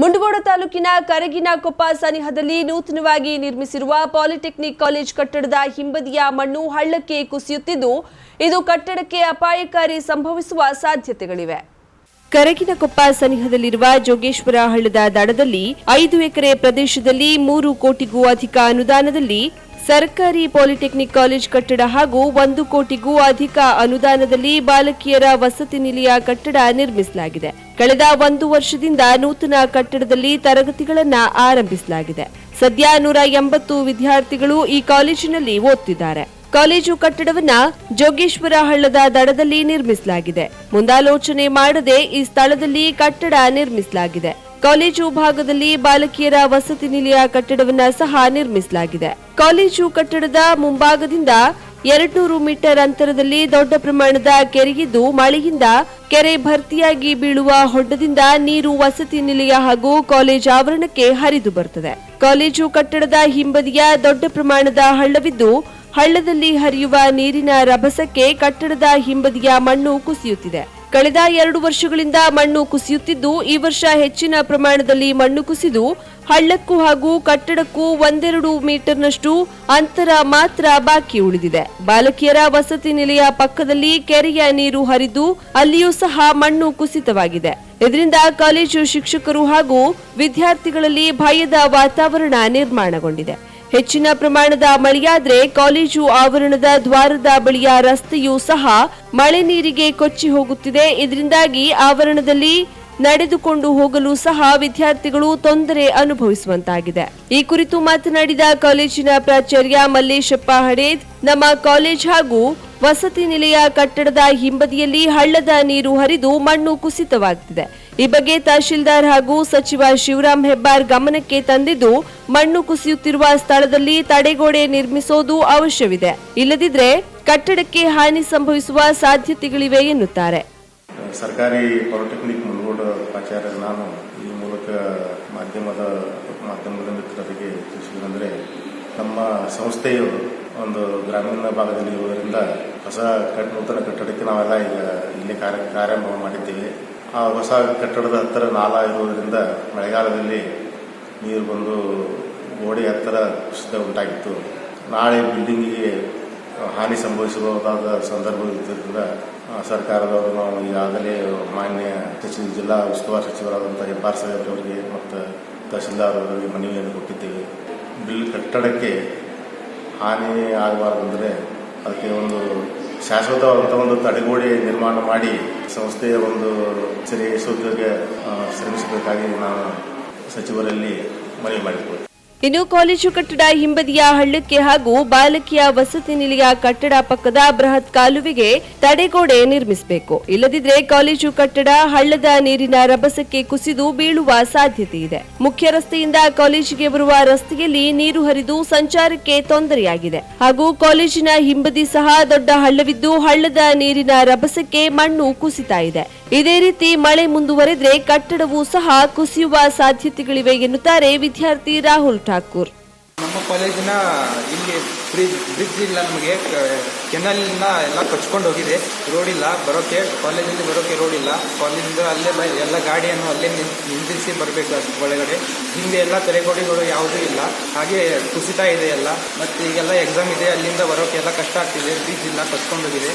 ಮುಂಡಗೋಡ ತಾಲೂಕಿನ ಕರಗಿನಕೊಪ್ಪ ಸನಿಹದಲ್ಲಿ ನೂತನವಾಗಿ ನಿರ್ಮಿಸಿರುವ ಪಾಲಿಟೆಕ್ನಿಕ್ ಕಾಲೇಜ್ ಕಟ್ಟಡದ ಹಿಂಬದಿಯ ಮಣ್ಣು ಹಳ್ಳಕ್ಕೆ ಕುಸಿಯುತ್ತಿದ್ದು, ಇದು ಕಟ್ಟಡಕ್ಕೆ ಅಪಾಯಕಾರಿ ಸಂಭವಿಸುವ ಸಾಧ್ಯತೆಗಳಿವೆ. ಕರಗಿನಕೊಪ್ಪ ಸನಿಹದಲ್ಲಿರುವ ಜೋಗೇಶ್ವರ ಹಳ್ಳದ ದಡದಲ್ಲಿ ಐದು ಎಕರೆ ಪ್ರದೇಶದಲ್ಲಿ ಮೂರು ಕೋಟಿಗೂ ಅಧಿಕ ಅನುದಾನದಲ್ಲಿ ಸರ್ಕಾರಿ ಪಾಲಿಟೆಕ್ನಿಕ್ ಕಾಲೇಜ್ ಕಟ್ಟಡ ಹಾಗೂ ಒಂದು ಕೋಟಿಗೂ ಅಧಿಕ ಅನುದಾನದಲ್ಲಿ ಬಾಲಕಿಯರ ವಸತಿ ನಿಲಯ ಕಟ್ಟಡ ನಿರ್ಮಿಸಲಾಗಿದೆ. ಕಳೆದ ಒಂದು ವರ್ಷದಿಂದ ನೂತನ ಕಟ್ಟಡದಲ್ಲಿ ತರಗತಿಗಳನ್ನು ಆರಂಭಿಸಲಾಗಿದೆ. ಸದ್ಯ ನೂರ ಎಂಬತ್ತು ವಿದ್ಯಾರ್ಥಿಗಳು ಈ ಕಾಲೇಜಿನಲ್ಲಿ ಓದ್ತಿದ್ದಾರೆ. ಕಾಲೇಜು ಕಟ್ಟಡವನ್ನ ಜೋಗೇಶ್ವರ ಹಳ್ಳದ ದಡದಲ್ಲಿ ನಿರ್ಮಿಸಲಾಗಿದೆ. ಮುಂದಾಲೋಚನೆ ಮಾಡದೆ ಈ ಸ್ಥಳದಲ್ಲಿ ಕಟ್ಟಡ ನಿರ್ಮಿಸಲಾಗಿದೆ. ಕಾಲೇಜು ಭಾಗದಲ್ಲಿ ಬಾಲಕಿಯರ ವಸತಿ ನಿಲಯ ಕಟ್ಟಡವನ್ನು ಸಹ ನಿರ್ಮಿಸಲಾಗಿದೆ. ಕಾಲೇಜು ಕಟ್ಟಡದ ಮುಂಭಾಗದಿಂದ ಎರಡ್ನೂರು ಮೀಟರ್ ಅಂತರದಲ್ಲಿ ದೊಡ್ಡ ಪ್ರಮಾಣದ ಕೆರೆಯಿದ್ದು, ಮಳೆಯಿಂದ ಕೆರೆ ಭರ್ತಿಯಾಗಿ ಬೀಳುವ ಹೊಡ್ಡದಿಂದ ನೀರು ವಸತಿ ನಿಲಯ ಹಾಗೂ ಕಾಲೇಜು ಆವರಣಕ್ಕೆ ಹರಿದು ಬರುತ್ತದೆ. ಕಾಲೇಜು ಕಟ್ಟಡದ ಹಿಂಬದಿಯ ದೊಡ್ಡ ಪ್ರಮಾಣದ ಹಳ್ಳವಿದ್ದು, ಹಳ್ಳದಲ್ಲಿ ಹರಿಯುವ ನೀರಿನ ರಭಸಕ್ಕೆ ಕಟ್ಟಡದ ಹಿಂಬದಿಯ ಮಣ್ಣು ಕುಸಿಯುತ್ತಿದೆ. ಕಳೆದ ಎರಡು ವರ್ಷಗಳಿಂದ ಮಣ್ಣು ಕುಸಿಯುತ್ತಿದ್ದು, ಈ ವರ್ಷ ಹೆಚ್ಚಿನ ಪ್ರಮಾಣದಲ್ಲಿ ಮಣ್ಣು ಕುಸಿದು, ಹಳ್ಳಕ್ಕೂ ಹಾಗೂ ಕಟ್ಟಡಕ್ಕೂ ಒಂದೆರಡು ಮೀಟರ್ನಷ್ಟು ಅಂತರ ಮಾತ್ರ ಬಾಕಿ ಉಳಿದಿದೆ. ಬಾಲಕಿಯರ ವಸತಿ ನಿಲಯ ಪಕ್ಕದಲ್ಲಿ ಕೆರೆಯ ನೀರು ಹರಿದು, ಅಲ್ಲಿಯೂ ಸಹ ಮಣ್ಣು ಕುಸಿತವಾಗಿದೆ. ಇದರಿಂದ ಕಾಲೇಜು ಶಿಕ್ಷಕರು ಹಾಗೂ ವಿದ್ಯಾರ್ಥಿಗಳಲ್ಲಿ ಭಯದ ವಾತಾವರಣ ನಿರ್ಮಾಣಗೊಂಡಿದೆ. ಹೆಚ್ಚಿನ ಪ್ರಮಾಣದ ಮಳೆಯಾದ್ರೆ ಕಾಲೇಜು ಆವರಣದ ದ್ವಾರದ ಬಳಿಯ ರಸ್ತೆಯೂ ಸಹ ಮಳೆ ನೀರಿಗೆ ಕೊಚ್ಚಿ ಹೋಗುತ್ತಿದೆ. ಇದರಿಂದಾಗಿ ಆವರಣದಲ್ಲಿ ನಡೆದುಕೊಂಡು ಹೋಗಲು ಸಹ ವಿದ್ಯಾರ್ಥಿಗಳು ತೊಂದರೆ ಅನುಭವಿಸುವಂತಾಗಿದೆ. ಈ ಕುರಿತು ಮಾತನಾಡಿದ ಕಾಲೇಜಿನ ಪ್ರಾಚಾರ್ಯ ಮಲ್ಲೇಶಪ್ಪ ಹಡೇದ್ ನಮ್ಮ ಕಾಲೇಜ್ ಹಾಗೂ ವಸತಿ ನಿಲಯ ಕಟ್ಟಡದ ಹಿಂಬದಿಯಲ್ಲಿ ಹಳ್ಳದ ನೀರು ಹರಿದು ಮಣ್ಣು ಕುಸಿತವಾಗುತ್ತಿದೆ ಈ ಬಗ್ಗೆ ತಹಶೀಲ್ದಾರ್ ಹಾಗೂ ಸಚಿವ ಶಿವರಾಮ್ ಹೆಬ್ಬಾರ್ ಗಮನಕ್ಕೆ ತಂದಿದ್ದು, ಮಣ್ಣು ಕುಸಿಯುತ್ತಿರುವ ಸ್ಥಳದಲ್ಲಿ ತಡೆಗೋಡೆ ನಿರ್ಮಿಸೋದು ಅವಶ್ಯವಿದೆ. ಇಲ್ಲದಿದ್ರೆ ಕಟ್ಟಡಕ್ಕೆ ಹಾನಿ ಸಂಭವಿಸುವ ಸಾಧ್ಯತೆಗಳಿವೆ ಎನ್ನುತ್ತಾರೆ. ಸರ್ಕಾರಿ ಪಾಲಿಟೆಕ್ನಿಕ್ ಮುನ್ಗೋಡ ಆಚಾರ್ಯ ನಾನು ಈ ಮೂಲಕ ಮಾಧ್ಯಮದ ಮಾಧ್ಯಮದ ಮಿತ್ರರಿಗೆ ತಿಳಿಸಿದ್ರೆ ನಮ್ಮ ಸಂಸ್ಥೆಯು ಒಂದು ಗ್ರಾಮೀಣ ಭಾಗದಲ್ಲಿ ಇರುವುದರಿಂದ ಹೊಸ ಕಟ್, ನೂತನ ಕಟ್ಟಡಕ್ಕೆ ನಾವೆಲ್ಲ ಈಗ ಇಲ್ಲಿ ಕಾರ್ಯ, ಕಾರ್ಯಾರಂಭ ಮಾಡಿದ್ದೇವೆ. ಆ ಹೊಸ ಕಟ್ಟಡದ ಹತ್ತಿರ ನಾಲ ಇರುವುದರಿಂದ ಮಳೆಗಾಲದಲ್ಲಿ ನೀರು ಬಂದು ಗೋಡೆ ಹತ್ತಿರ ಕುಸಿತ ಉಂಟಾಗಿತ್ತು. ನಾಳೆ ಬಿಲ್ಡಿಂಗಿಗೆ ಹಾನಿ ಸಂಭವಿಸಬಹುದಾದ ಸಂದರ್ಭ ಇದ್ದರಿಂದ ಸರ್ಕಾರದವರು ನಾವು ಈಗಾಗಲೇ ಮಾನ್ಯ ಸಚಿವ ಜಿಲ್ಲಾ ಉಸ್ತುವಾರಿ ಸಚಿವರಾದಂಥ ಹೆಬ್ಬಾರ್ ಸಾಹೇಬ್ ಅವರಿಗೆ ಮತ್ತು ತಹಸೀಲ್ದಾರ್ ಅವರಿಗೆ ಮನವಿಯನ್ನು ಕೊಟ್ಟಿದ್ದೇವೆ. ಬಿಲ್ ಕಟ್ಟಡಕ್ಕೆ ಹಾನಿ ಆಗಬಾರ್ದಂದರೆ ಅದಕ್ಕೆ ಒಂದು ಶಾಶ್ವತವಾದಂಥ ಒಂದು ತಡೆಗೋಡೆ ನಿರ್ಮಾಣ ಮಾಡಿ ಸಂಸ್ಥೆಯ ಒಂದು ಸರಿ ಯಶೋದ್ಯೋಗ ಶ್ರಮಿಸಬೇಕಾಗಿ ನಾನು ಸಚಿವರಲ್ಲಿ ಮನವಿ ಮಾಡಿಕೊಳ್ತೇನೆ. ಇನ್ನು ಕಾಲೇಜು ಕಟ್ಟಡ ಹಿಂಬದಿಯ ಹಳ್ಳಕ್ಕೆ ಹಾಗೂ ಬಾಲಕಿಯ ವಸತಿ ನಿಲಯ ಕಟ್ಟಡ ಪಕ್ಕದ ಬೃಹತ್ ಕಾಲುವೆಗೆ ತಡೆಗೋಡೆ ನಿರ್ಮಿಸಬೇಕು. ಇಲ್ಲದಿದ್ರೆ ಕಾಲೇಜು ಕಟ್ಟಡ ಹಳ್ಳದ ನೀರಿನ ರಭಸಕ್ಕೆ ಕುಸಿದು ಬೀಳುವ ಸಾಧ್ಯತೆ ಇದೆ. ಮುಖ್ಯ ರಸ್ತೆಯಿಂದ ಕಾಲೇಜಿಗೆ ಬರುವ ರಸ್ತೆಯಲ್ಲಿ ನೀರು ಹರಿದು ಸಂಚಾರಕ್ಕೆ ತೊಂದರೆಯಾಗಿದೆ. ಹಾಗೂ ಕಾಲೇಜಿನ ಹಿಂಬದಿ ಸಹ ದೊಡ್ಡ ಹಳ್ಳವಿದ್ದು ಹಳ್ಳದ ನೀರಿನ ರಭಸಕ್ಕೆ ಮಣ್ಣು ಕುಸಿತಾ ಇದೆ. ಇದೇ ರೀತಿ ಮಳೆ ಮುಂದುವರೆದ್ರೆ ಕಟ್ಟಡವೂ ಸಹ ಕುಸಿಯುವ ಸಾಧ್ಯತೆಗಳಿವೆ ಎನ್ನುತ್ತಾರೆ ವಿದ್ಯಾರ್ಥಿ ರಾಹುಲ್ ಠಾಕೂರ್ ನಮ್ಮ ಕಾಲೇಜಿನ ಇಲ್ಲಿ ಬ್ರಿಡ್ಜ್ ಬ್ರಿಡ್ಜ್ ಇಲ್ಲ ನಮಗೆ. ಇಂದ ಎಲ್ಲ ಕಚ್ಕೊಂಡು ಹೋಗಿದೆ. ರೋಡ್ ಇಲ್ಲ, ಬರೋಕೆ ಕಾಲೇಜಲ್ಲಿ ಬರೋಕೆ ರೋಡ್ ಇಲ್ಲ. ಕಾಲೇಜಿಂದ ಅಲ್ಲೇ ಎಲ್ಲ ಗಾಡಿಯನ್ನು ಅಲ್ಲೇ ನಿಂದಿಸಿ ಬರಬೇಕು ಅಷ್ಟು ಒಳಗಡೆ. ಹಿಂದೆ ಎಲ್ಲ ತೆರೆಗೋಡಿಗಳು ಯಾವುದೂ ಇಲ್ಲ. ಹಾಗೆ ಕುಸಿತ ಇದೆ ಎಲ್ಲ. ಮತ್ತೆ ಈಗೆಲ್ಲ ಎಕ್ಸಾಮ್ ಇದೆ. ಅಲ್ಲಿಂದ ಬರೋಕೆ ಎಲ್ಲ ಕಷ್ಟ ಆಗ್ತಿದೆ. ಬ್ರಿಡ್ಜ್ ಇಲ್ಲ, ಕಚ್ಕೊಂಡು ಹೋಗಿದೆ.